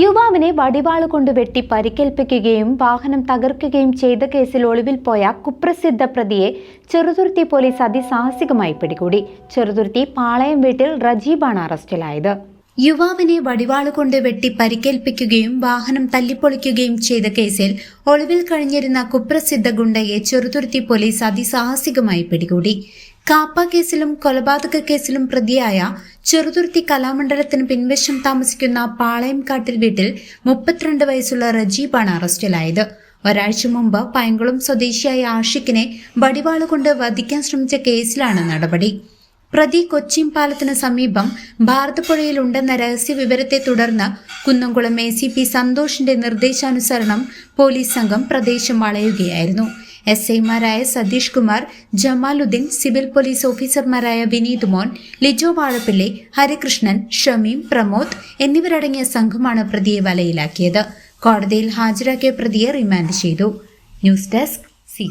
യുവാവിനെ വടിവാൾ കൊണ്ട് വെട്ടി പരിക്കേൽപ്പിക്കുകയും വാഹനം തകർക്കുകയും ചെയ്ത കേസിൽ ഒളിവിൽ പോയ കുപ്രസിദ്ധ പ്രതിയെ ചെറുതുരുത്തി പോലീസ് അതിസാഹസികമായി പിടികൂടി. ചെറുതുരുത്തി പാളയം വീട്ടിൽ റജീബാണ് അറസ്റ്റിലായത്. യുവാവിനെ വടിവാളുകൊണ്ട് വെട്ടി പരിക്കേൽപ്പിക്കുകയും വാഹനം തല്ലിപ്പൊളിക്കുകയും ചെയ്ത കേസിൽ ഒളിവിൽ കഴിഞ്ഞിരുന്ന കുപ്രസിദ്ധ ഗുണ്ടയെ ചെറുതുരുത്തി പോലീസ് അതിസാഹസികമായി പിടികൂടി. കാപ്പ കേസിലും കൊലപാതക കേസിലും പ്രതിയായ ചെറുതുരുത്തി കലാമണ്ഡലത്തിന് പിൻവശം താമസിക്കുന്ന പാളയംകാട്ടിൽ വീട്ടിൽ മുപ്പത്തിരണ്ട് വയസ്സുള്ള റജീബാണ് അറസ്റ്റിലായത്. ഒരാഴ്ച മുമ്പ് പയങ്കുളം സ്വദേശിയായ ആഷിഖിനെ വടിവാളുകൊണ്ട് വധിക്കാൻ ശ്രമിച്ച കേസിലാണ് നടപടി. പ്രതി കൊച്ചിൻ പാലത്തിന് സമീപം ഭാരതപ്പുഴയിലുണ്ടെന്ന രഹസ്യ വിവരത്തെ തുടർന്ന് കുന്നംകുളം എ സി പി സന്തോഷിന്റെ നിർദ്ദേശാനുസരണം പോലീസ് സംഘം പ്രദേശം വളയുകയായിരുന്നു. എസ് ഐമാരായ സതീഷ് കുമാർ ജമാലുദ്ദീൻ സിവിൽ പോലീസ് ഓഫീസർമാരായ വിനീത് മോൻ ലിജോ വാഴപ്പിള്ളി ഹരികൃഷ്ണൻ ഷമീം പ്രമോദ് എന്നിവരടങ്ങിയ സംഘമാണ് പ്രതിയെ വലയിലാക്കിയത്. കോടതിയിൽ ഹാജരാക്കിയ പ്രതിയെ റിമാൻഡ് ചെയ്തു. News desk C